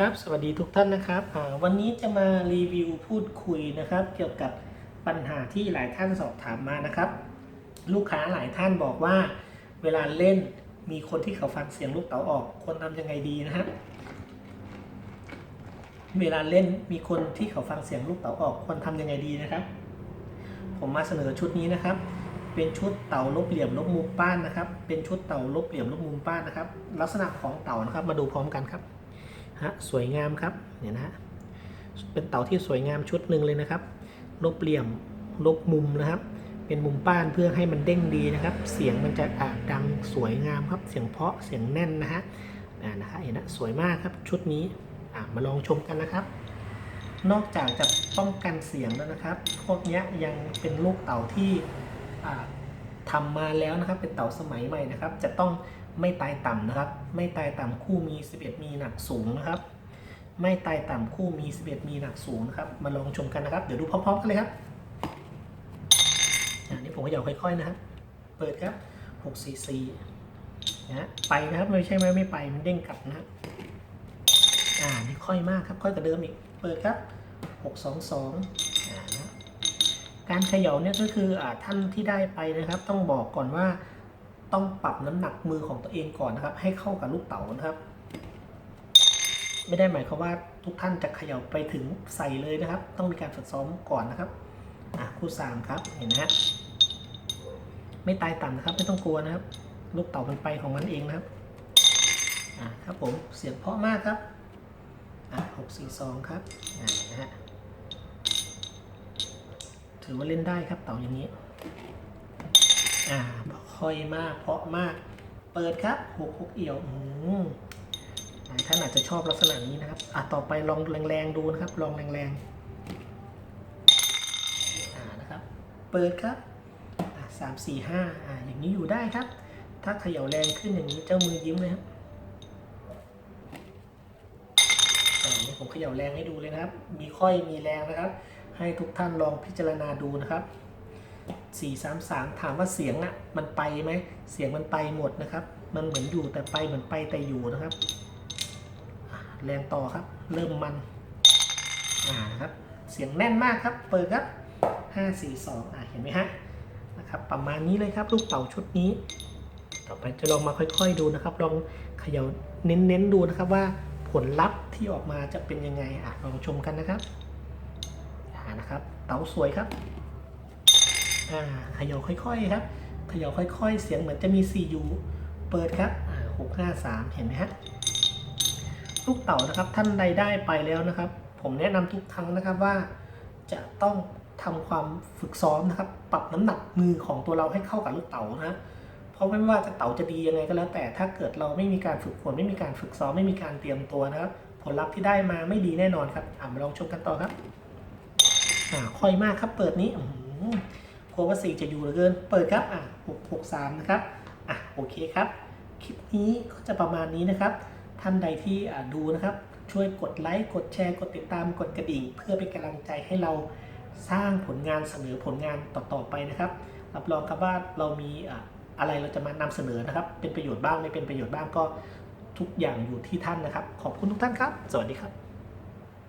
ครับสวัสดีทุกท่านนะครับวันนี้จะมารีวิวพูดคุยนะครับ เกี่ยวกับปัญหาที่หลายท่านสอบถามมานะครับ ลูกค้าหลายท่านบอกว่า เวลาเล่นมีคนที่เขาฟังเสียงลูกเต๋าออกควรทำยังไงดีนะครับเวลาเล่นมีคนที่เขาฟังเสียงลูกเต๋าออกควรทำยังไงดีนะครับ ผมมาเสนอชุดนี้นะครับ เป็นชุดเต่าลบเหลี่ยมลบมุมป้านนะครับ เป็นชุดเต่าลบเหลี่ยมลบมุมป้านนะครับ ลักษณะของเต่านะครับมาดูพร้อมกันครับ ฮะสวยงามครับเนี่ยนะฮะเป็นเต่าที่สวยงามชุดหนึ่งเลยนะครับลบเหลี่ยมลบมุมนะครับ เป็นมุมป้านเพื่อให้มันเด้งดีนะครับ เสียงมันจะอาดังสวยงามครับ เสียงเพาะเสียงแน่นนะฮะอ่านะฮะเห็นนะสวยมากครับชุดนี้อ่ามาลองชมกันนะครับ นอกจากจะป้องกันเสียงแล้วนะครับ พวกนี้ยังเป็นลูกเต่าที่ อ่าทำมาแล้วนะครับ เป็นเต่าสมัยใหม่นะครับ จะต้องไม่ตายต่ำนะครับ ไม่ตายต่ำคู่มี 11 มีหนักสูงนะครับ ไม่ตายต่ำคู่มี 11 มีหนักสูงนะครับ มาลองชมกันนะครับ เดี๋ยวดูพร้อมๆกันเลยครับอันนี้ผมก็อยากค่อยๆนะครับ เปิดครับ6 4 4นะไปนะครับไม่ใช่ไหมไม่ไปมันเด้งกลับนะอ่านี่ค่อยมากครับค่อยกว่าเดิมอีก เปิดครับ 6 2 2อ่านะ การเขย่าเนี่ยก็คืออท่านที่ได้ไปนะครับ ต้องบอกก่อนว่าต้องปรับน้ำหนักมือของตัวเองก่อนนะครับ ให้เข้ากับลูกเต๋านะครับ ไม่ได้หมายความว่าทุกท่านจะเขย่าไปถึงใส่เลยนะครับ ต้องมีการฝึกซ้อมก่อนนะครับอะคู่สามครับเห็นนะฮะไม่ตายต่ำนะครับ ไม่ต้องกลัวนะครับ ลูกเต๋ามันไปของมันเองนะครับอะครับผมเสียงเพาะมากครับอะหกสี่สองครับอ่านะฮะ ถือว่าเล่นได้ครับเต๋าอย่างนี้ อ่าค่อยมาก เพราะมาก เปิดครับหกหกเอี่ยวอืมท่านอาจจะชอบลักษณะนี้นะครับ อะต่อไปลองแรงๆดูนะครับ ลองแรงๆ อ่านะครับ เปิดครับอะสามสี่ห้าอ่าอย่างนี้อยู่ได้ครับ ถ้าเขย่าแรงขึ้นอย่างนี้เจ้ามือยิ้มเลยครับอ่าผมเขย่าแรงให้ดูเลยนะครับ มีค่อยมีแรงนะครับ ให้ทุกท่านลองพิจารณาดูนะครับ 433 ถามว่าเสียงอะมันไปไหม เสียงมันไปหมดนะครับ มันเหมือนอยู่แต่ไปเหมือนไปแต่อยู่นะครับ แรงต่อครับ เริ่มมัน อ่านะครับ เสียงแน่นมากครับ เปิดครับ 542 อ่าเห็นไหมฮะ นะครับ ประมาณนี้เลยครับลูกเต่าชุดนี้ ต่อไปจะลองมาค่อยๆดูนะครับ ลองเขย่าเน้นๆดูนะครับว่าผลลัพธ์ที่ออกมาจะเป็นยังไงอะลองชมกันนะครับ นะครับ เต่าสวยครับอ่าเขย่าค่อยๆครับเขย่าค่อย ๆ เสียงเหมือนจะมี 4U เปิดครับหกห้าสามเห็นไหมฮะลูกเต่านะครับท่านใดได้ไปแล้วนะครับ ผมแนะนำทุกครั้งนะครับว่าจะต้องทำความฝึกซ้อมนะครับ ปรับน้ำหนักมือของตัวเราให้เข้ากับลูกเต๋านะเพราะไม่ว่าจะเต๋าจะดียังไงก็แล้ว แต่ถ้าเกิดเราไม่มีการฝึกฝนไม่มีการฝึกซ้อมไม่มีการเตรียมตัวนะครับ ผลลัพธ์ที่ได้มาไม่ดีแน่นอนครับอ่ามาลองชมกันต่อครับ อ่าค่อยมากครับเปิดนี้โคว่าสี่จะอยู่เหลือเกิน เปิดครับอะหกหกสามนะครับอะโอเคครับ คลิปนี้ก็จะประมาณนี้นะครับ ท่านใดที่ดูนะครับ ช่วยกดไลค์กดแชร์ กดติดตามกดกระดิ่ง เพื่อเป็นกำลังใจให้เราสร้างผลงานเสนอผลงานต่อๆไปนะครับรับรองครับว่าเรามีอะอะไรเราจะมานำเสนอนะครับ เป็นประโยชน์บ้างไม่เป็นประโยชน์บ้างก็ทุกอย่างอยู่ที่ท่านนะครับ ขอบคุณทุกท่านครับ สวัสดีครับ